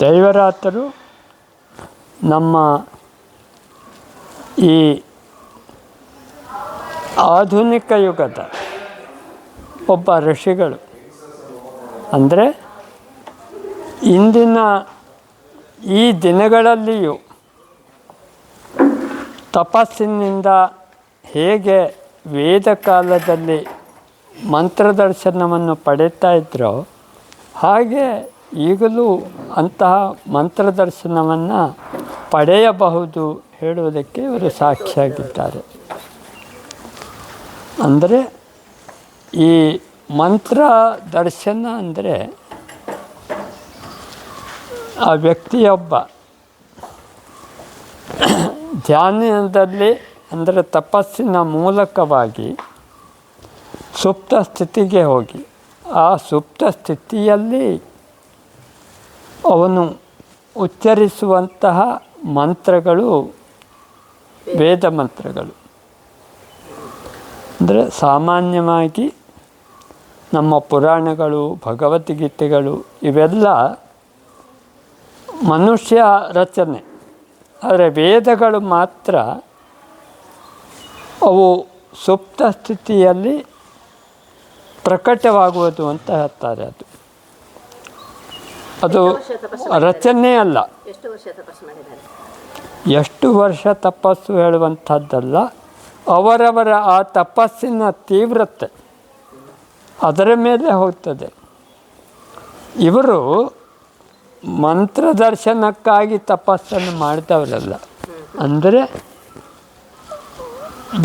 ದೈವರಾತರು ನಮ್ಮ ಈ ಆಧುನಿಕ ಯುಗದ ಒಬ್ಬ ಋಷಿಗಳು. ಅಂದರೆ ಇಂದಿನ ಈ ದಿನಗಳಲ್ಲಿಯೂ ತಪಸ್ಸಿನಿಂದ ಹೇಗೆ ವೇದ ಕಾಲದಲ್ಲಿ ಮಂತ್ರದರ್ಶನವನ್ನು ಪಡೀತಾ ಇದ್ರೋ ಹಾಗೆ ಈಗಲೂ ಅಂತಹ ಮಂತ್ರದರ್ಶನವನ್ನು ಪಡೆಯಬಹುದು ಹೇಳುವುದಕ್ಕೆ ಇವರು ಸಾಕ್ಷಿಯಾಗಿದ್ದಾರೆ. ಅಂದರೆ ಈ ಮಂತ್ರ ದರ್ಶನ ಅಂದರೆ ಆ ವ್ಯಕ್ತಿಯೊಬ್ಬ ಧ್ಯಾನದಲ್ಲಿ ಅಂದರೆ ತಪಸ್ಸಿನ ಮೂಲಕವಾಗಿ ಸುಪ್ತ ಸ್ಥಿತಿಗೆ ಹೋಗಿ, ಆ ಸುಪ್ತ ಸ್ಥಿತಿಯಲ್ಲಿ ಅವನು ಉಚ್ಚರಿಸುವಂತಹ ಮಂತ್ರಗಳು ವೇದ ಮಂತ್ರಗಳು. ಅಂದರೆ ಸಾಮಾನ್ಯವಾಗಿ ನಮ್ಮ ಪುರಾಣಗಳು, ಭಗವದ್ಗೀತೆಗಳು ಇವೆಲ್ಲ ಮನುಷ್ಯ ರಚನೆ. ಆದರೆ ವೇದಗಳು ಮಾತ್ರ ಅವು ಸುಪ್ತ ಸ್ಥಿತಿಯಲ್ಲಿ ಪ್ರಕಟವಾಗುವುದು ಅಂತ ಹೇಳ್ತಾರೆ ಅದು. ಅದು ರಚನೆ ಅಲ್ಲ. ಎಷ್ಟು ವರ್ಷ ತಪಸ್ಸು ಹೇಳುವಂಥದ್ದಲ್ಲ, ಅವರವರ ಆ ತಪಸ್ಸಿನ ತೀವ್ರತೆ ಅದರ ಮೇಲೆ ಹೋಗ್ತದೆ. ಇವರು ಮಂತ್ರದರ್ಶನಕ್ಕಾಗಿ ತಪಸ್ಸನ್ನು ಮಾಡಿದವರಲ್ಲ ಅಂದರೆ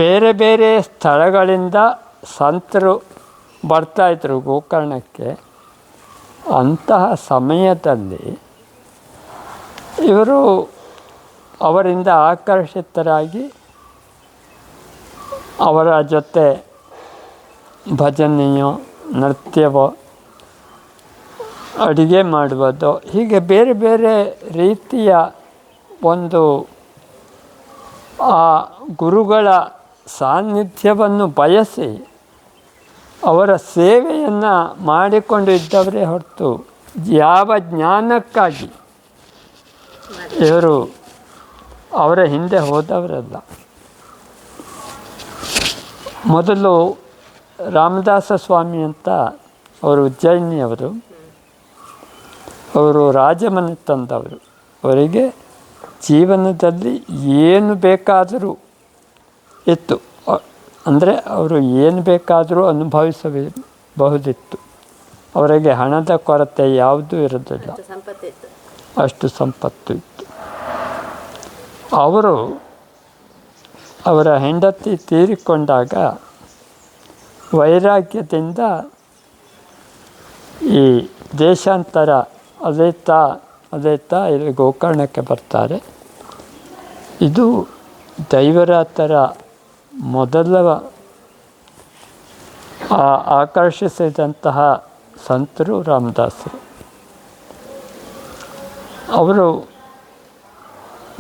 ಬೇರೆ ಬೇರೆ ಸ್ಥಳಗಳಿಂದ ಸಂತರು ಬರ್ತಾಯಿದ್ರು ಗೋಕರ್ಣಕ್ಕೆ. ಅಂತಹ ಸಮಯದಲ್ಲಿ ಇವರು ಅವರಿಂದ ಆಕರ್ಷಿತರಾಗಿ ಅವರ ಜೊತೆ ಭಜನೆಯೋ, ನೃತ್ಯವೋ, ಅಡುಗೆ ಮಾಡುವುದು, ಹೀಗೆ ಬೇರೆ ಬೇರೆ ರೀತಿಯ ಒಂದು ಆ ಗುರುಗಳ ಸಾನ್ನಿಧ್ಯವನ್ನು ಬಯಸಿ ಅವರ ಸೇವೆಯನ್ನು ಮಾಡಿಕೊಂಡು ಇದ್ದವರೇ ಹೊರತು ಯಾವ ಜ್ಞಾನಕ್ಕಾಗಿ? ಇವರು ಅವರ ಹಿಂದೆ ಹೋದವರಲ್ಲ. ಮೊದಲು ರಾಮದಾಸ ಸ್ವಾಮಿ ಅಂತ ಅವರು ಉಜ್ಜಯಿನಿಯವರು. ಅವರು ರಾಜಮನೆ ತಂದವರು. ಅವರಿಗೆ ಜೀವನದಲ್ಲಿ ಏನು ಬೇಕಾದರೂ ಇತ್ತು. ಅಂದರೆ ಅವರು ಏನು ಬೇಕಾದರೂ ಅನುಭವಿಸಬಹುದಿತ್ತು. ಅವರಿಗೆ ಹಣದ ಕೊರತೆ ಯಾವುದೂ ಇರೋದಿಲ್ಲ. ಅಷ್ಟು ಸಂಪತ್ತು ಇತ್ತು. ಅವರು ಅವರ ಹೆಂಡತಿ ತೀರಿಕೊಂಡಾಗ ವೈರಾಗ್ಯದಿಂದ ಈ ದೇಶಾಂತರ ಅದೇ ತಾ ಅದೇ ತಾ ಇಲ್ಲಿ ಗೋಕರ್ಣಕ್ಕೆ ಬರ್ತಾರೆ. ಇದು ದೈವರಾತರ ಮೊದಲ ಆಕರ್ಷಿಸಿದಂತಹ ಸಂತರು ರಾಮದಾಸರು. ಅವರು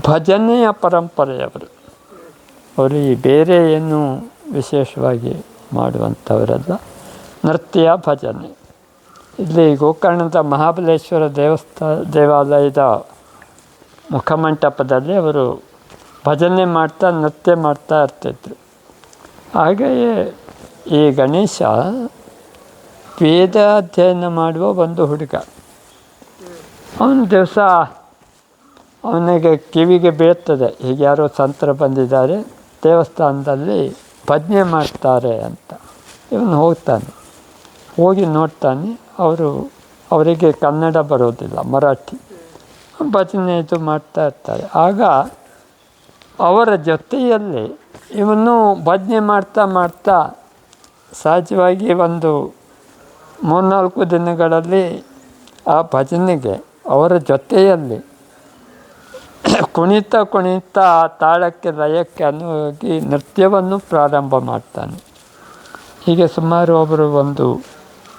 ಭಜನೆಯ ಪರಂಪರೆಯವರು. ಅವರು ಈ ಬೇರೆ ಏನು ವಿಶೇಷವಾಗಿ ಮಾಡುವಂಥವರಲ್ಲ. ನೃತ್ಯ, ಭಜನೆ. ಇಲ್ಲಿ ಗೋಕರ್ಣದ ಮಹಾಬಲೇಶ್ವರ ದೇವಸ್ಥಾನ ದೇವಾಲಯದ ಮುಖಮಂಟಪದಲ್ಲಿ ಅವರು ಭಜನೆ ಮಾಡ್ತಾ, ನೃತ್ಯ ಮಾಡ್ತಾ ಇರ್ತಿದ್ರು. ಹಾಗೆಯೇ ಈ ಗಣೇಶ ವೇದ ಅಧ್ಯಯನ ಮಾಡುವ ಒಂದು ಹುಡುಗ. ಅವನು ದಿವಸ ಅವನಿಗೆ ಕಿವಿಗೆ ಬೀಳ್ತದೆ. ಈಗ ಯಾರೋ ಸಂತರು ಬಂದಿದ್ದಾರೆ. ದೇವಸ್ಥಾನದಲ್ಲಿ ಭಜನೆ ಮಾಡ್ತಾರೆ ಅಂತ. ಇವನು ಹೋಗ್ತಾನೆ. ಹೋಗಿ ನೋಡ್ತಾನೆ. ಅವರು, ಅವರಿಗೆ ಕನ್ನಡ ಬರೋದಿಲ್ಲ, ಮರಾಠಿ. ಭಜನೆ ಇದು ಮಾಡ್ತಾ ಇರ್ತಾರೆ. ಆಗ ಅವರ ಜೊತೆಯಲ್ಲಿ ಇವನು ಭಜನೆ ಮಾಡ್ತಾ ಮಾಡ್ತಾ ಸಹಜವಾಗಿ ಒಂದು ಮೂರ್ನಾಲ್ಕು ದಿನಗಳಲ್ಲಿ ಆ ಭಜನೆಗೆ ಅವರ ಜೊತೆಯಲ್ಲಿ ಕುಣಿತ ಕುಣಿತ ಆ ತಾಳಕ್ಕೆ ಲಯಕ್ಕೆ ಅನುವಾಗಿ ನೃತ್ಯವನ್ನು ಪ್ರಾರಂಭ ಮಾಡ್ತಾನೆ. ಹೀಗೆ ಸುಮಾರು ಒಬ್ಬರು ಒಂದು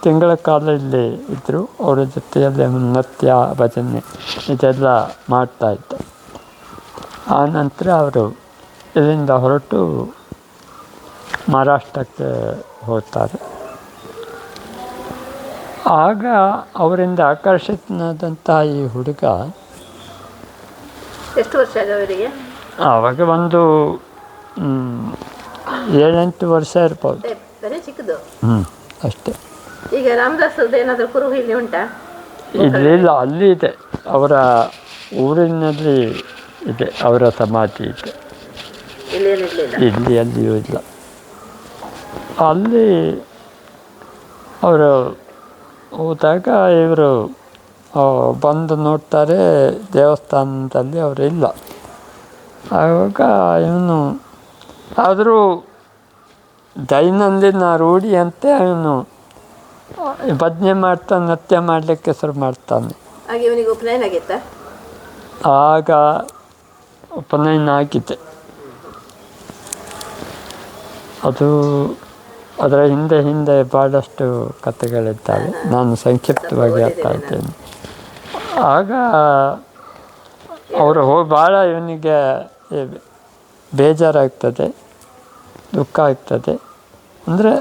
ತಿಂಗಳ ಕಾಲ ಇಲ್ಲಿ ಇದ್ದರು ಅವರ ಜೊತೆಯಲ್ಲಿ ನೃತ್ಯ, ಭಜನೆ ಇದೆಲ್ಲ ಮಾಡ್ತಾ ಇದ್ದ. ಆ ನಂತರ ಅವರು ಇಲ್ಲಿಂದ ಹೊರಟು ಮಹಾರಾಷ್ಟ್ರಕ್ಕೆ ಹೋಗ್ತಾರೆ. ಆಗ ಅವರಿಂದ ಆಕರ್ಷಿತನಾದಂತಹ ಈ ಹುಡುಗ ಎಷ್ಟು ವರ್ಷ ಅವರಿಗೆ? ಆವಾಗ ಒಂದು ಏಳೆಂಟು ವರ್ಷ ಇರ್ಬೋದು. ಚಿಕ್ಕದು? ಹ್ಞೂ ಅಷ್ಟೇ. ಈಗ ರಾಮದಾಸದ ಏನಾದರೂ ಕುರುಹು ಇಲ್ಲಿ ಉಂಟಾ? ಇಲ್ಲಿ ಇಲ್ಲ ಅಲ್ಲಿ ಇದೆ. ಅವರ ಊರಿನಲ್ಲಿ ಇದೆ ಅವರ ಸಮಾಧಿ ಇದೆ. ಇಲ್ಲಿ ಎಲ್ಲಿಯೂ ಇಲ್ಲಿ ಅಲ್ಲಿಯೂ ಇಲ್ಲ. ಅಲ್ಲಿ ಅವರು ಹೋದಾಗ ಇವರು ಬಂದು ನೋಡ್ತಾರೆ ದೇವಸ್ಥಾನದಲ್ಲಿ ಅವರು ಇಲ್ಲ. ಆವಾಗ ಇವನು ಆದರೂ ದೈನಂದಿನ ರೂಢಿಯಂತೆ ಅವನು ಭಜನೆ ಮಾಡ್ತಾ ನೃತ್ಯ ಮಾಡಲಿಕ್ಕೆ ಶುರು ಮಾಡ್ತಾನೆ. ಆಗ ಉಪನಯನ ಆಗಿದೆ. ಅದು ಅದರ ಹಿಂದೆ ಹಿಂದೆ ಭಾಳಷ್ಟು ಕಥೆಗಳಿದ್ದಾವೆ. ನಾನು ಸಂಕ್ಷಿಪ್ತವಾಗಿ ಹೇಳ್ತಾ ಇದ್ದೇನೆ. ಆಗ ಅವರು ಹೋಗಿ ಭಾಳ ಇವನಿಗೆ ಬೇಜಾರಾಗ್ತದೆ, ದುಃಖ ಆಗ್ತದೆ. ಅಂದರೆ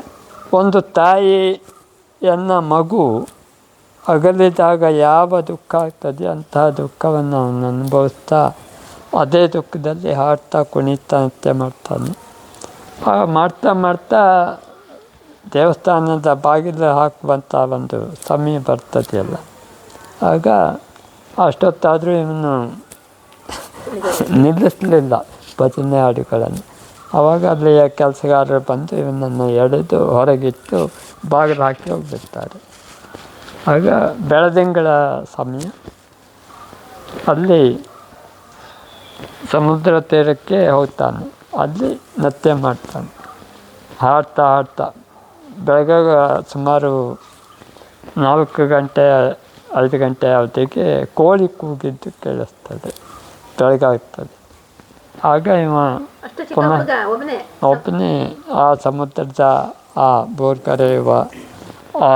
ಒಂದು ತಾಯಿಯನ್ನ ಮಗು ಅಗಲಿದಾಗ ಯಾವ ದುಃಖ ಆಗ್ತದೆ ಅಂತಹ ದುಃಖವನ್ನು ಅವನು ಅನುಭವಿಸ್ತಾ, ಅದೇ ದುಃಖದಲ್ಲಿ ಹಾಡ್ತಾ ಕುಣಿತಾ ನೃತ್ಯ ಮಾಡ್ತಾನೆ. ಮಾಡ್ತಾ ಮಾಡ್ತಾ ದೇವಸ್ಥಾನದ ಬಾಗಿಲು ಹಾಕುವಂಥ ಒಂದು ಸಮಯ ಬರ್ತದೆಯಲ್ಲ. ಆಗ ಅಷ್ಟೊತ್ತಾದರೂ ಇವನು ನಿಲ್ಲಿಸಲಿಲ್ಲ ಭಜನೆ ಹಾಡುಗಳನ್ನು ಆವಾಗ ಅಲ್ಲಿಯ ಕೆಲಸಗಾರರು ಬಂದು ಇವನನ್ನು ಎಳೆದು ಹೊರಗಿಟ್ಟು ಬಾಗಿಲು ಹಾಕಿ ಹೋಗ್ಬಿಡ್ತಾರೆ. ಆಗ ಬೆಳದಿಂಗಳ ಸಮಯ. ಅಲ್ಲಿ ಸಮುದ್ರ ತೀರಕ್ಕೆ ಹೋಗ್ತಾನೆ. ಅಲ್ಲಿ ನೃತ್ಯ ಮಾಡ್ತಾನೆ. ಹಾಡ್ತಾ ಹಾಡ್ತಾ ಬೆಳಗ್ಗೆ ಸುಮಾರು ನಾಲ್ಕು ಗಂಟೆ ಐದು ಗಂಟೆ ಅವಧಿಗೆ ಕೋಳಿ ಕೂಗಿದ್ದು ಕೇಳಿಸ್ತದೆ. ಬೆಳಗಾಗ್ತದೆ. ಆಗ ಇವ ಪುನಃ ಒಬ್ಬನೇ? ಆ ಸಮುದ್ರದ ಆ ಬೋರ್ ಕರೆಯುವ ಆ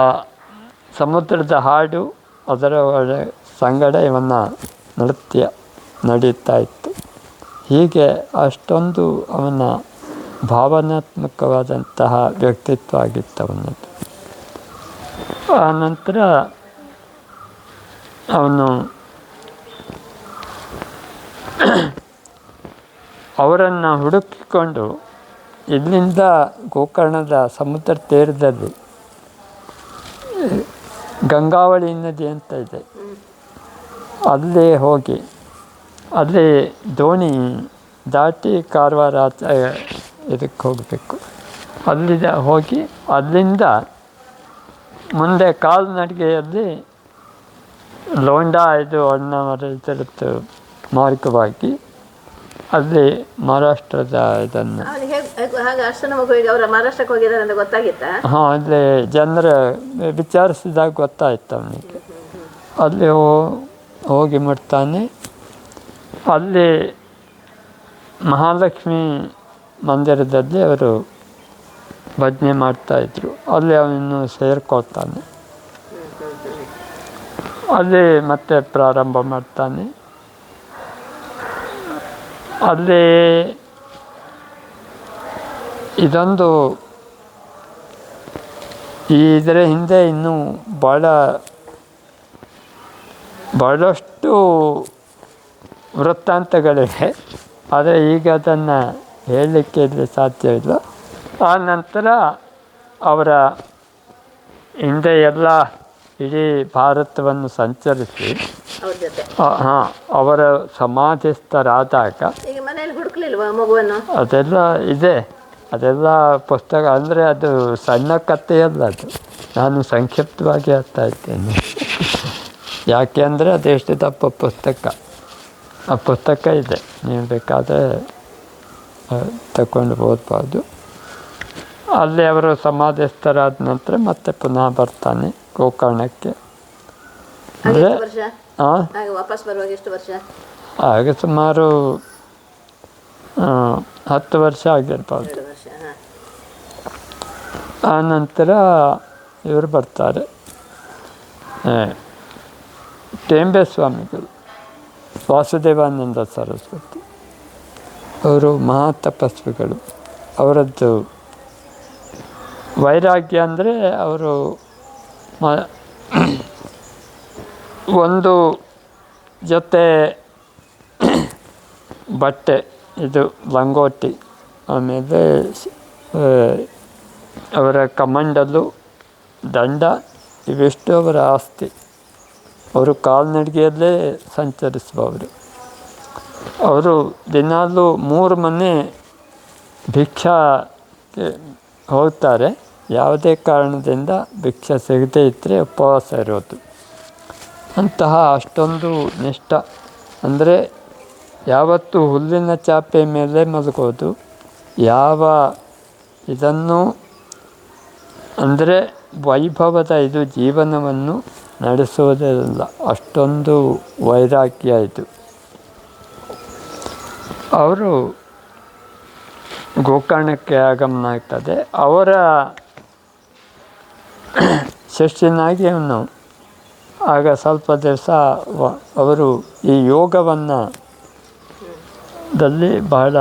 ಸಮುದ್ರದ ಹಾಡು ಅದರ ಒಳ ಸಂಗಡ ಇವನ್ನ ನೃತ್ಯ ನಡೀತಾ ಇತ್ತು. ಹೀಗೆ ಅಷ್ಟೊಂದು ಅವನ ಭಾವನಾತ್ಮಕವಾದಂತಹ ವ್ಯಕ್ತಿತ್ವ ಆಗಿತ್ತು ಅವನದ್ದು ಆ ನಂತರ ಅವನು ಅವರನ್ನು ಹುಡುಕಿಕೊಂಡು ಇಲ್ಲಿಂದ ಗೋಕರ್ಣದ ಸಮುದ್ರ ತೀರದಲ್ಲಿ ಗಂಗಾವಳಿ ನದಿ ಅಂತ ಇದೆ. ಅಲ್ಲೇ ಹೋಗಿ ಅಲ್ಲಿ ದೋಣಿ ದಾಟಿ ಕಾರವಾರ ಇದಕ್ಕೆ ಹೋಗಬೇಕು. ಅಲ್ಲಿಂದ ಹೋಗಿ ಅಲ್ಲಿಂದ ಮುಂದೆ ಕಾಲ್ನಡಿಗೆಯಲ್ಲಿ ಲೋಂಡಾ ಇದು ಅಣ್ಣವರ ಇದರದ್ದು ಮಾರ್ಗವಾಗಿ ಅಲ್ಲಿ ಮಹಾರಾಷ್ಟ್ರದ ಇದನ್ನು. ಹಾಂ ಅಲ್ಲಿ ಜನರ ವಿಚಾರಿಸಿದಾಗ ಗೊತ್ತಾಯ್ತು ಅವನಿಗೆ. ಅಲ್ಲಿ ಹೋಗಿ ಮುಟ್ತಾನೆ ಅಲ್ಲಿ ಮಹಾಲಕ್ಷ್ಮಿ ಮಂದಿರದಲ್ಲಿ ಅವರು ಭಜನೆ ಮಾಡ್ತಾಯಿದ್ರು ಅಲ್ಲಿ ಅವನು ಸೇರ್ಕೋತಾನೆ ಅಲ್ಲಿ ಮತ್ತೆ ಪ್ರಾರಂಭ ಮಾಡ್ತಾನೆ. ಅಲ್ಲಿ ಇದೊಂದು ಇದರ ಹಿಂದೆ ಇನ್ನೂ ಭಾಳ ಭಾಳಷ್ಟು ವೃತ್ತಾಂತಗಳಿವೆ. ಆದರೆ ಈಗ ಅದನ್ನು ಹೇಳಲಿಕ್ಕೆ ಇಲ್ಲಿ ಸಾಧ್ಯವಿಲ್ಲ ಆ ನಂತರ ಅವರ ಹಿಂದೆ ಎಲ್ಲ ಇಡೀ ಭಾರತವನ್ನು ಸಂಚರಿಸಿ ಹಾಂ ಅವರ ಸಮಾಧಿಸ್ಥರಾದಾಗ ಅದೆಲ್ಲ ಇದೆ. ಅದೆಲ್ಲ ಪುಸ್ತಕ ಅಂದರೆ ಅದು ಸಣ್ಣ ಕಥೆಯಲ್ಲ ಅದು. ನಾನು ಸಂಕ್ಷಿಪ್ತವಾಗಿ ಹೇಳ್ತಾ ಇದ್ದೇನೆ. ಯಾಕೆಂದರೆ ಅದೆಷ್ಟು ದಪ್ಪ ಪುಸ್ತಕ. ಆ ಪುಸ್ತಕ ಇದೆ. ನೀವು ಬೇಕಾದರೆ ತಗೊಂಡು ಓದ್ಬೋದು. ಅಲ್ಲಿ ಅವರು ಸಮಾಧಿಸ್ಥರಾದ ನಂತರ ಮತ್ತೆ ಪುನಃ ಬರ್ತಾನೆ ಗೋಕರ್ಣಕ್ಕೆ. ಅಂದರೆ ಹಾಗೆ ಸುಮಾರು ಹತ್ತು ವರ್ಷ ಆಗಿರ್ಬೋದು. ಆ ನಂತರ ಇವರು ಬರ್ತಾರೆ. ಟೇಂಬೆ ಸ್ವಾಮಿಗಳು. ವಾಸುದೇವಾನಂದ ಸರಸ್ವತಿ. ಅವರು ಮಹಾ ತಪಸ್ವಿಗಳು ಅವರದ್ದು ವೈರಾಗ್ಯ ಅಂದರೆ ಅವರು ಮ, ಒಂದು ಜೊತೆ ಬಟ್ಟೆ, ಇದು ಲಂಗೋಟಿ, ಆಮೇಲೆ ಅವರ ಕಮಂಡಲು ದಂಡ, ಇವಿಷ್ಟು ಅವರ ಆಸ್ತಿ. ಅವರು ಕಾಲ್ನಡಿಗೆಯಲ್ಲೇ ಸಂಚರಿಸುವವರು. ಅವರು ದಿನಾಲೂ ಮೂರು ಮನೆ ಭಿಕ್ಷಾಕ್ಕೆ ಹೋಗ್ತಾರೆ. ಯಾವುದೇ ಕಾರಣದಿಂದ ಭಿಕ್ಷೆ ಸಿಗದೇ ಇದ್ದರೆ ಉಪವಾಸ ಇರೋದು. ಅಂತಹ ಅಷ್ಟೊಂದು ನಿಷ್ಠ. ಅಂದರೆ ಯಾವತ್ತು ಹುಲ್ಲಿನ ಚಾಪೆ ಮೇಲೆ ಮಲಗೋದು. ಯಾವ ಇದನ್ನು ಅಂದರೆ ವೈಭವದ ಇದು ಜೀವನವನ್ನು ನಡೆಸುವುದಿಲ್ಲ ಅಷ್ಟೊಂದು ವೈರಾಗ್ಯ ಇದು. ಅವರು ಗೋಕರ್ಣಕ್ಕೆ ಆಗಮನ ಆಗ್ತದೆ. ಅವರ ಶಿಷ್ಯನಾಗಿ ಅವನು ಆಗ ಸ್ವಲ್ಪ ದಿವಸ ಅವರು ಈ ಯೋಗವನ್ನು ದಲ್ಲಿ ಬಹಳ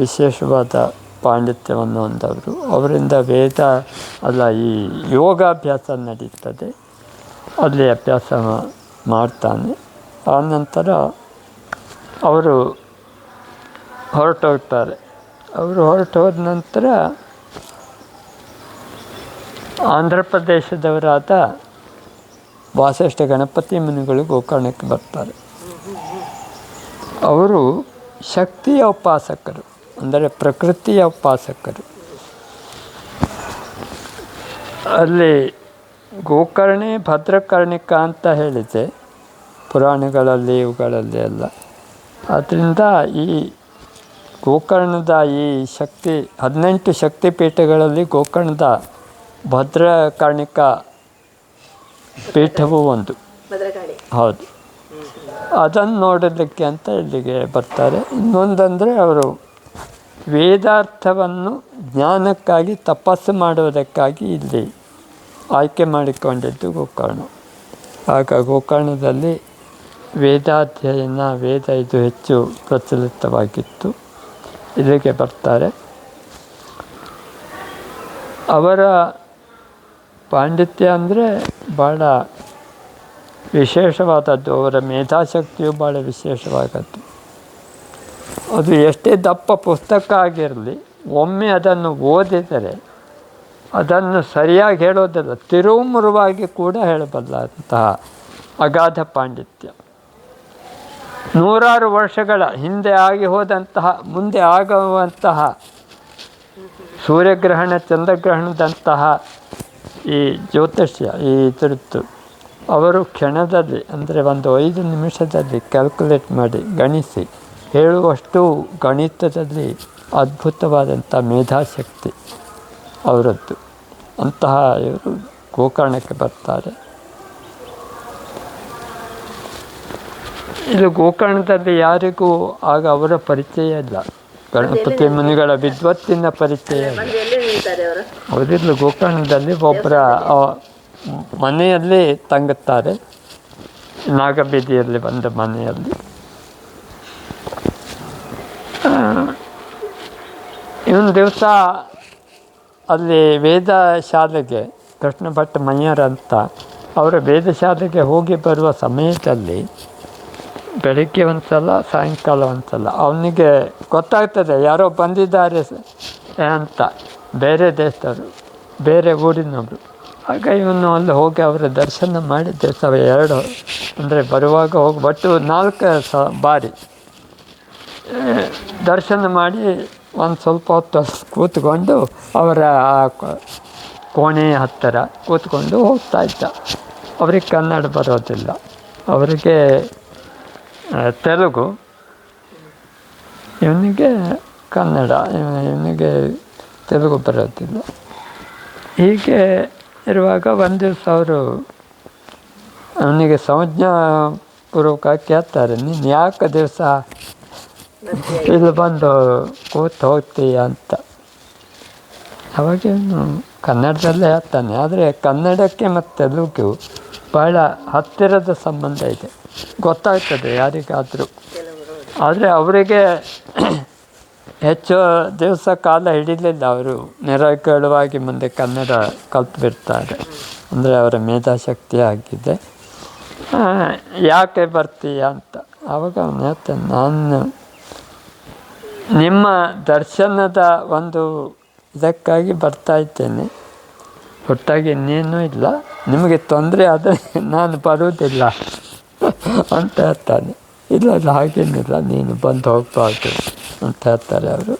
ವಿಶೇಷವಾದ ಪಾಂಡಿತ್ಯವನ್ನು ಹೊಂದವರು. ಅವರಿಂದ ವೇದ ಅಲ್ಲ, ಈ ಯೋಗಾಭ್ಯಾಸ ನಡೀತದೆ. ಅಲ್ಲಿ ಅಭ್ಯಾಸ ಮಾಡ್ತಾನೆ. ಆನಂತರ ಅವರು ಹೊರಟೋಗ್ತಾರೆ. ಅವರು ಹೊರಟು ನಂತರ ಆಂಧ್ರ ಪ್ರದೇಶದವರಾದ ವಾಸಿಷ್ಠ ಗಣಪತಿ ಮುನಿಗಳು ಗೋಕರ್ಣಕ್ಕೆ ಬರ್ತಾರೆ. ಅವರು ಶಕ್ತಿಯ ಉಪಾಸಕರು, ಅಂದರೆ ಪ್ರಕೃತಿಯ ಉಪಾಸಕರು. ಅಲ್ಲಿ ಗೋಕರ್ಣೆ ಭದ್ರಕರ್ಣಿಕ ಅಂತ ಹೇಳಿದೆ ಪುರಾಣಗಳಲ್ಲಿ ಇವುಗಳಲ್ಲಿ ಎಲ್ಲ. ಆದ್ದರಿಂದ ಈ ಗೋಕರ್ಣದ ಈ ಶಕ್ತಿ ಹದಿನೆಂಟು ಶಕ್ತಿಪೀಠಗಳಲ್ಲಿ ಗೋಕರ್ಣದ ಭದ್ರಕರ್ಣಿಕ ಪೀಠವು ಒಂದು. ಹೌದು. ಅದನ್ನು ನೋಡಲಿಕ್ಕೆ ಅಂತ ಇಲ್ಲಿಗೆ ಬರ್ತಾರೆ. ಇನ್ನೊಂದಂದರೆ ಅವರು ವೇದಾರ್ಥವನ್ನು ಜ್ಞಾನಕ್ಕಾಗಿ ತಪಸ್ಸು ಮಾಡುವುದಕ್ಕಾಗಿ ಇಲ್ಲಿ ಆಯ್ಕೆ ಮಾಡಿಕೊಂಡಿದ್ದು ಗೋಕರ್ಣ. ಆಗ ಗೋಕರ್ಣದಲ್ಲಿ ವೇದಾಧ್ಯಯನ, ವೇದ ಇದು ಹೆಚ್ಚು ಪ್ರಚಲಿತವಾಗಿತ್ತು. ಇದಕ್ಕೆ ಬರ್ತಾರೆ. ಅವರ ಪಾಂಡಿತ್ಯ ಅಂದರೆ ಭಾಳ ವಿಶೇಷವಾದದ್ದು. ಅವರ ಮೇಧಾಶಕ್ತಿಯು ಭಾಳ ವಿಶೇಷವಾದದ್ದು. ಅದು ಎಷ್ಟೇ ದಪ್ಪ ಪುಸ್ತಕ ಆಗಿರಲಿ, ಒಮ್ಮೆ ಅದನ್ನು ಓದಿದರೆ ಅದನ್ನು ಸರಿಯಾಗಿ ಹೇಳೋದಿಲ್ಲ. ತಿರುಮುರುವಾಗಿ ಕೂಡ ಹೇಳಬಲ್ಲಂತಹ ಅಗಾಧ ಪಾಂಡಿತ್ಯ. ನೂರಾರು ವರ್ಷಗಳ ಹಿಂದೆ ಆಗಿ ಹೋದಂತಹ, ಮುಂದೆ ಆಗುವಂತಹ ಸೂರ್ಯಗ್ರಹಣ, ಚಂದ್ರಗ್ರಹಣದಂತಹ ಈ ಜ್ಯೋತಿಷ್ಯ, ಈ ಇದರದ್ದು ಅವರು ಕ್ಷಣದಲ್ಲಿ, ಅಂದರೆ ಒಂದು ಐದು ನಿಮಿಷದಲ್ಲಿ ಕ್ಯಾಲ್ಕುಲೇಟ್ ಮಾಡಿ ಗಣಿಸಿ ಹೇಳುವಷ್ಟು ಗಣಿತದಲ್ಲಿ ಅದ್ಭುತವಾದಂಥ ಮೇಧಾಶಕ್ತಿ. ಅವರದ್ದು. ಅಂತಹ ಇವರು ಗೋಕರ್ಣಕ್ಕೆ ಬರ್ತಾರೆ. ಇದು ಗೋಕರ್ಣದಲ್ಲಿ ಯಾರಿಗೂ ಆಗ ಅವರ ಪರಿಚಯ ಇಲ್ಲ. ಗಣಪತಿ ಮುನಿಗಳ ವಿದ್ವತ್ತಿನ ಪರಿಚಯ ಇಲ್ಲ. ಅವರಿಲ್ಲ ಗೋಕರ್ಣದಲ್ಲಿ ಒಬ್ಬರ ಮನೆಯಲ್ಲಿ ತಂಗುತ್ತಾರೆ. ನಾಗಬೀದಿಯಲ್ಲಿ ಬಂದ ಮನೆಯಲ್ಲಿ. ಇವನು ದಿವಸ ಅಲ್ಲಿ ವೇದ ಶಾಲೆಗೆ ಕೃಷ್ಣ ಭಟ್ ಮಯ್ಯರ್ ಅಂತ ಅವರ ವೇದ ಶಾಲೆಗೆ ಹೋಗಿ ಬರುವ ಸಮಯದಲ್ಲಿ ಬೆಳಗ್ಗೆ ಒಂದು ಸಲ ಸಾಯಂಕಾಲ ಒಂದು ಸಲ ಅವನಿಗೆ ಗೊತ್ತಾಗ್ತದೆ, ಯಾರೋ ಬಂದಿದ್ದಾರೆ ಅಂತ. ಬೇರೆ ದೇಶದವರು, ಬೇರೆ ಊರಿನವರು. ಆಗ ಇವನು ಅಲ್ಲಿ ಹೋಗಿ ಅವರ ದರ್ಶನ ಮಾಡಿ ಸವ ಎರಡು, ಅಂದರೆ ಬರುವಾಗ ಹೋಗಿ ಒಟ್ಟು ನಾಲ್ಕು ಸ, ಬಾರಿ ದರ್ಶನ ಮಾಡಿ ಒಂದು ಸ್ವಲ್ಪ ಹೊತ್ತು ಕೂತ್ಕೊಂಡು ಅವರ ಕೋಣೆ ಹತ್ತಿರ ಕೂತ್ಕೊಂಡು ಹೋಗ್ತಾ ಇದ್ದ. ಅವ್ರಿಗೆ ಕನ್ನಡ ಬರೋದಿಲ್ಲ. ಅವರಿಗೆ ತೆಲುಗು, ಇವನಿಗೆ ಕನ್ನಡ ಇವ- ಇವನಿಗೆ ತೆಲುಗು ಬರೋದಿಲ್ಲ. ಹೀಗೆ ಇರುವಾಗ ಒಂದು ದಿವಸ ಅವರು ಅವನಿಗೆ ಸಂಜ್ಞಾಪೂರ್ವಕ ಕೇಳ್ತಾರೆ, ನೀನು ಯಾಕೆ ದಿವಸ ಇಲ್ಲಿ ಬಂದು ಕೂತು ಹೋಗ್ತೀಯ ಅಂತ ಅವಾಗೇನು ಕನ್ನಡದಲ್ಲೇ ಹೇಳ್ತಾನೆ ಆದರೆ ಕನ್ನಡಕ್ಕೆ ಮತ್ತು ತೆಲುಗು ಬಹಳ ಹತ್ತಿರದ ಸಂಬಂಧ ಇದೆ ಗೊತ್ತಾಗ್ತದೆ ಯಾರಿಗಾದರೂ ಆದರೆ ಅವರಿಗೆ ಹೆಚ್ಚು ದಿವಸ ಕಾಲ ಹಿಡಿಲಿಲ್ಲ ಅವರು ನಿರರ್ಗಳವಾಗಿ ಮುಂದೆ ಕನ್ನಡ ಕಲ್ತುಬಿಡ್ತಾರೆ ಅಂದರೆ ಅವರ ಮೇಧಾಶಕ್ತಿ ಆಗಿದೆ ಯಾಕೆ ಬರ್ತೀಯ ಅಂತ ಆವಾಗ ಅವನು ಹೇಳ್ತಾನೆ ನಾನು ನಿಮ್ಮ ದರ್ಶನದ ಒಂದು ಇದಕ್ಕಾಗಿ ಬರ್ತಾ ಇದ್ದೇನೆ. ಒಟ್ಟಾಗಿ ಇನ್ನೇನೂ ಇಲ್ಲ. ನಿಮಗೆ ತೊಂದರೆ ಆದರೆ ನಾನು ಬರುವುದಿಲ್ಲ ಅಂತ ಹೇಳ್ತಾನೆ. ಇಲ್ಲ ಇಲ್ಲ, ಹಾಗೇನಿಲ್ಲ. ನೀನು ಬಂದು ಹೋಗ್ಬಾರ್ದು ಅಂತ ಹೇಳ್ತಾರೆ ಅವರು.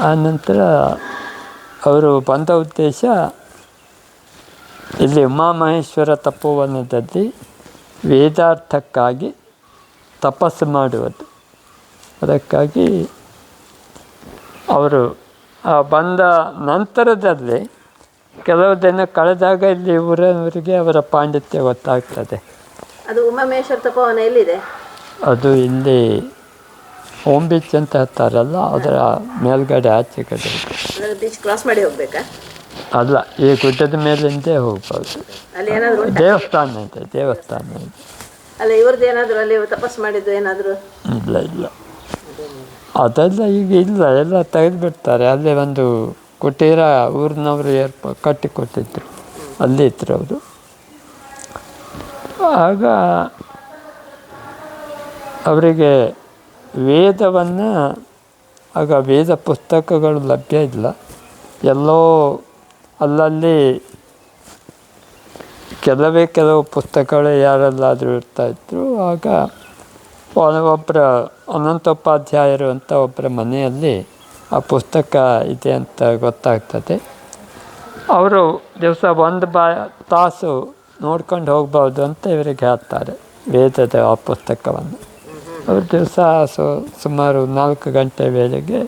ಆನಂತರ ನಂತರ ಅವರು ಬಂದ ಉದ್ದೇಶ ಇಲ್ಲಿ ಉಮಾಮಹೇಶ್ವರ ತಪೋವನದಲ್ಲಿ ವೇದಾರ್ಥಕ್ಕಾಗಿ ತಪಸ್ಸು ಮಾಡುವುದು. ಅದಕ್ಕಾಗಿ ಅವರು ಬಂದ ನಂತರದಲ್ಲಿ ಕೆಲವು ದಿನ ಕಳೆದಾಗ ಇಲ್ಲಿ ಊರವರಿಗೆ ಅವರ ಪಾಂಡಿತ್ಯ ಗೊತ್ತಾಗ್ತದೆ. ಅದು ಉಮಾಮೇಶ್ವರ ತಪೋವನ ಎಲ್ಲಿದೆ? ಅದು ಇಲ್ಲಿ ಓಂ ಬೀಚ್ ಅಂತ ಹೇಳ್ತಾರಲ್ಲ ಅದರ ಮೇಲ್ಗಡೆ ಆಚೆ ಕಡೆ ಬೀಚ್ ಕ್ರಾಸ್ ಮಾಡಿ ಹೋಗ್ಬೇಕಾ? ಅಲ್ಲ ಈ ಗುಡ್ಡದ ಮೇಲಿಂದೇ ಹೋಗ್ಬೋದು. ಅಲ್ಲಿ ಏನಾದರೂ ದೇವಸ್ಥಾನ ಇದೆ ದೇವಸ್ಥಾನ ಇದೆ. ಅಲ್ಲ ಇವ್ರದ್ದು ಏನಾದರೂ ಅಲ್ಲಿ ತಪಸ್ ಮಾಡಿದ್ದು ಏನಾದರೂ? ಇಲ್ಲ ಇಲ್ಲ. ಅದೆಲ್ಲ ಈಗ ಇಲ್ಲ, ಎಲ್ಲ ತೆಗೆದುಬಿಡ್ತಾರೆ ಅಲ್ಲೇ ಒಂದು ಕುಟೀರ ಊರಿನವರು ಏರ್ಪ, ಕಟ್ಟಿಕೊಟ್ಟಿದ್ರು. ಅಲ್ಲಿ ಇದ್ರು ಅವರು. ಆಗ ಅವರಿಗೆ ವೇದವನ್ನು, ಆಗ ವೇದ ಪುಸ್ತಕಗಳು ಲಭ್ಯ ಇಲ್ಲ. ಎಲ್ಲೋ ಅಲ್ಲಲ್ಲಿ ಕೆಲವೇ ಕೆಲವು ಪುಸ್ತಕಗಳು ಯಾರೆಲ್ಲಾದರೂ ಇರ್ತಾಯಿದ್ರು ಆಗ ಒಬ್ಬರ ಅನಂತೋಪಾಧ್ಯಾಯರು ಅಂತ ಒಬ್ಬರ ಮನೆಯಲ್ಲಿ ಆ ಪುಸ್ತಕ ಇದೆ ಅಂತ ಗೊತ್ತಾಗ್ತದೆ. ಅವರು ದಿವಸ ಒಂದು ಬಾ, ತಾಸು ನೋಡ್ಕೊಂಡು ಹೋಗ್ಬೋದು ಅಂತ ಇವರಿಗೆ ಹೇಳ್ತಾರೆ, ವೇದದ ಆ ಪುಸ್ತಕವನ್ನು. ಅವರು ದಿವಸ ಸು, ಸುಮಾರು ನಾಲ್ಕು ಗಂಟೆ ವೇಳೆಗೆ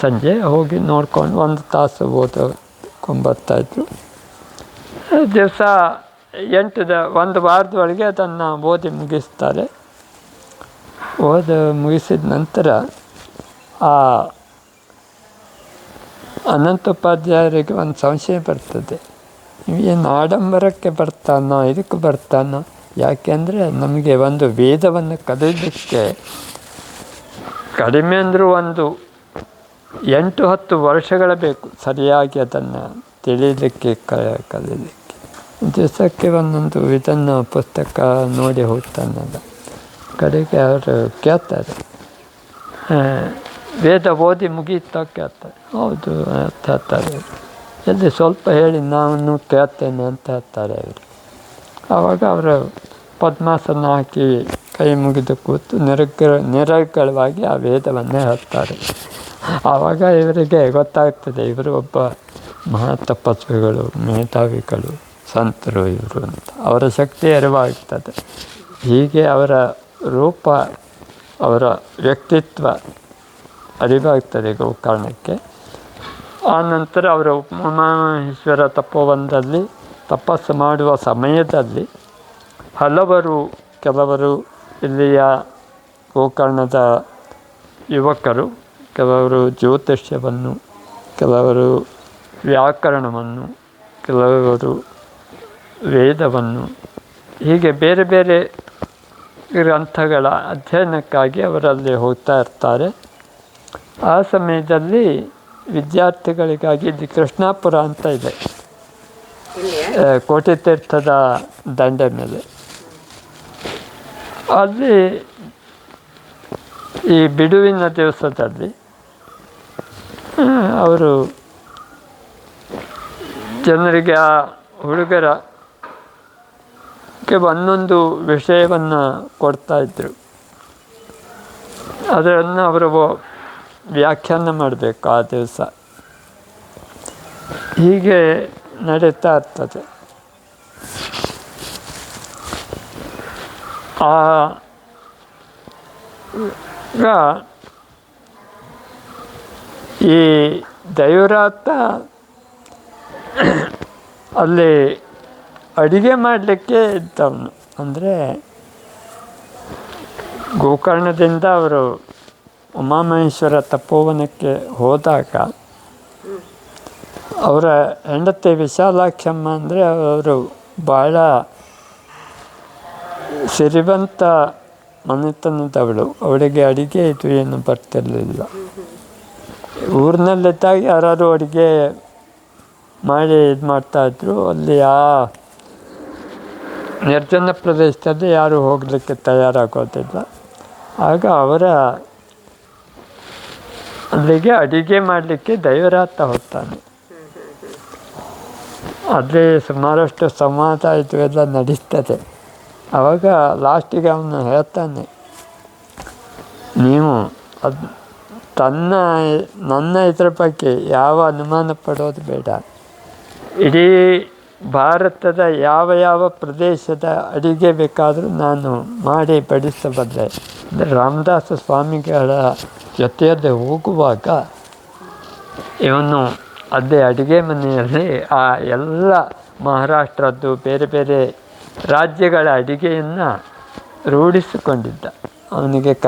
ಸಂಜೆ ಹೋಗಿ ನೋಡ್ಕೊಂಡು ಒಂದು ತಾಸು ಓದ್ಕೊಂಬರ್ತಾಯಿದ್ರು ದಿವಸ ಎಂಟು ದ, ಒಂದು ವಾರದೊಳಗೆ ಅದನ್ನು ಓದಿ ಮುಗಿಸ್ತಾರೆ. ಓದಿ ಮುಗಿಸಿದ ನಂತರ ಆ ಅನಂತೋಪಾಧ್ಯಾಯರಿಗೆ ಒಂದು ಸಂಶಯ ಬರ್ತದೆ. ಏನು ಆಡಂಬರಕ್ಕೆ ಬರ್ತಾನೋ, ಇದಕ್ಕೆ ಬರ್ತಾನೋ ಯಾಕೆಂದರೆ ನಮಗೆ ಒಂದು ವೇದವನ್ನು ಕಲಿಯಲಿಕ್ಕೆ ಕಡಿಮೆ ಅಂದರೂ ಒಂದು ಎಂಟು ಹತ್ತು ವರ್ಷಗಳ ಬೇಕು ಸರಿಯಾಗಿ ಅದನ್ನು ತಿಳಿಯಲಿಕ್ಕೆ ಕ, ಕಲೀಲಿಕ್ಕೆ. ದಿವಸಕ್ಕೆ ಒಂದೊಂದು ಇದನ್ನು ಪುಸ್ತಕ ನೋಡಿ ಹೋಗ್ತಾನಲ್ಲ. ಕಡೆಗೆ ಅವರು ಕೇಳ್ತಾರೆ ವೇದ ಓದಿ ಮುಗೀತಾ ಕೇಳ್ತಾರೆ ಹೌದು ಅಂತ ಹೇಳ್ತಾರೆ ಎಲ್ಲಿ ಸ್ವಲ್ಪ ಹೇಳಿ ನಾನು ಕೇಳ್ತೇನೆ ಅಂತ ಹೇಳ್ತಾರೆ ಅವರು ಆವಾಗ ಅವರು ಪದ್ಮಾಸನ ಹಾಕಿ ಕೈ ಮುಗಿದು ಕೂತು ನಿರಗ್ರ ನಿರರ್ಗಳವಾಗಿ ಆ ವೇದವನ್ನೇ ಹೇಳ್ತಾರೆ ಆವಾಗ ಇವರಿಗೆ ಗೊತ್ತಾಗ್ತದೆ ಇವರು ಒಬ್ಬ ಮಹಾ ತಪಸ್ವಿಗಳು ಮೇಧಾವಿಗಳು ಸಂತರು ಇವರು ಅಂತ ಅವರ ಶಕ್ತಿ ಅರಿವಾಗ್ತದೆ ಹೀಗೆ ಅವರ ರೂಪ ಅವರ ವ್ಯಕ್ತಿತ್ವ ಅರಿವಾಗ್ತದೆ ಗೋಕರ್ಣಕ್ಕೆ ಆ ನಂತರ ಅವರ ಉಮಾಮಹೇಶ್ವರ ತಪೋವನದಲ್ಲಿ ತಪಸ್ಸು ಮಾಡುವ ಸಮಯದಲ್ಲಿ ಹಲವರು, ಕೆಲವರು ಇಲ್ಲಿಯ ಗೋಕರ್ಣದ ಯುವಕರು, ಕೆಲವರು ಜ್ಯೋತಿಷ್ಯವನ್ನು, ಕೆಲವರು ವ್ಯಾಕರಣವನ್ನು, ಕೆಲವರು ವೇದವನ್ನು ಹೀಗೆ ಬೇರೆ ಬೇರೆ ಗ್ರಂಥಗಳ ಅಧ್ಯಯನಕ್ಕಾಗಿ ಅವರಲ್ಲಿ ಹೋಗ್ತಾ ಇರ್ತಾರೆ. ಆ ಸಮಯದಲ್ಲಿ ವಿದ್ಯಾರ್ಥಿಗಳಿಗಾಗಿ ಇಲ್ಲಿ ಕೃಷ್ಣಾಪುರ ಅಂತ ಇದೆ. ಕೋಟಿತೀರ್ಥದ ಕೋಟೆ ತೀರ್ಥದ ದಂಡೆ ಮೇಲೆ. ಅಲ್ಲಿ ಈ ಬಿಡುವಿನ ದಿವಸದಲ್ಲಿ ಅವರು ಜನರಿಗೆ ಆ ಹುಡುಗರ ಗೆ ಒಂದೊಂದು ವಿಷಯವನ್ನು ಕೊಡ್ತಾ ಇದ್ದರು ಅದನ್ನು ಅವರು ವ್ಯಾಖ್ಯಾನ ಮಾಡಬೇಕು ಆ ದಿವಸ. ಹೀಗೆ ನಡೀತಾ ಇರ್ತದೆ. ಆ ಈಗ ಈ ದೈವರಾತ ಅಲ್ಲಿ ಅಡಿಗೆ ಮಾಡಲಿಕ್ಕೆ ಇದ್ದವನು. ಅಂದರೆ ಗೋಕರ್ಣದಿಂದ ಅವರು ಉಮಾಮಹೇಶ್ವರ ತಪೋವನಕ್ಕೆ ಹೋದಾಗ ಅವರ ಹೆಂಡತಿ ವಿಶಾಲಾಕ್ಷಮ್ಮ ಅಂದರೆ ಅವರು ಭಾಳ ಸಿರಿವಂತ ಮನೆತನದವಳು. ಅವಳಿಗೆ ಅಡುಗೆ ಇದು ಏನು ಬರ್ತಿರಲಿಲ್ಲ. ಊರಿನಲ್ಲಿದ್ದಾಗ ಯಾರಾದರೂ ಅಡುಗೆ ಮಾಡಿ ಇದು ಮಾಡ್ತಾಯಿದ್ರು ಅಲ್ಲಿ ಆ ನಿರ್ಜನ ಪ್ರದೇಶದಲ್ಲಿ ಯಾರು ಹೋಗಲಿಕ್ಕೆ ತಯಾರಾಗೋದಿಲ್ಲ. ಆಗ ಅವರ ಅಲ್ಲಿಗೆ ಅಡಿಗೆ ಮಾಡಲಿಕ್ಕೆ ದೈವರಾತ ಹೋಗ್ತಾನೆ. ಅಲ್ಲಿ ಸುಮಾರಷ್ಟು ಸಂವಾದ ಇದು ಎಲ್ಲ ನಡೀತದೆ. ಆವಾಗ ಲಾಸ್ಟಿಗೆ ಅವನು ಹೇಳ್ತಾನೆ, ನೀವು ಅದು ತನ್ನ, ನನ್ನ ಇದ್ರ ಬಗ್ಗೆ ಯಾವ ಅನುಮಾನ ಪಡೋದು ಬೇಡ. ಇಡೀ ಭಾರತದ ಯಾವ ಯಾವ ಪ್ರದೇಶದ ಅಡಿಗೆ ಬೇಕಾದರೂ ನಾನು ಮಾಡಿ ಬಡಿಸಬಲ್ಲೆ. ರಾಮದಾಸ ಸ್ವಾಮಿಗಳ ಜೊತೆಯಲ್ಲಿ ಹೋಗುವಾಗ ಇವನು ಅದೇ ಅಡುಗೆ ಮನೆಯಲ್ಲಿ ಆ ಎಲ್ಲ ಮಹಾರಾಷ್ಟ್ರದ್ದು ಬೇರೆ ಬೇರೆ ರಾಜ್ಯಗಳ ಅಡಿಗೆಯನ್ನು ರೂಢಿಸಿಕೊಂಡಿದ್ದ. ಅವನಿಗೆ ಕ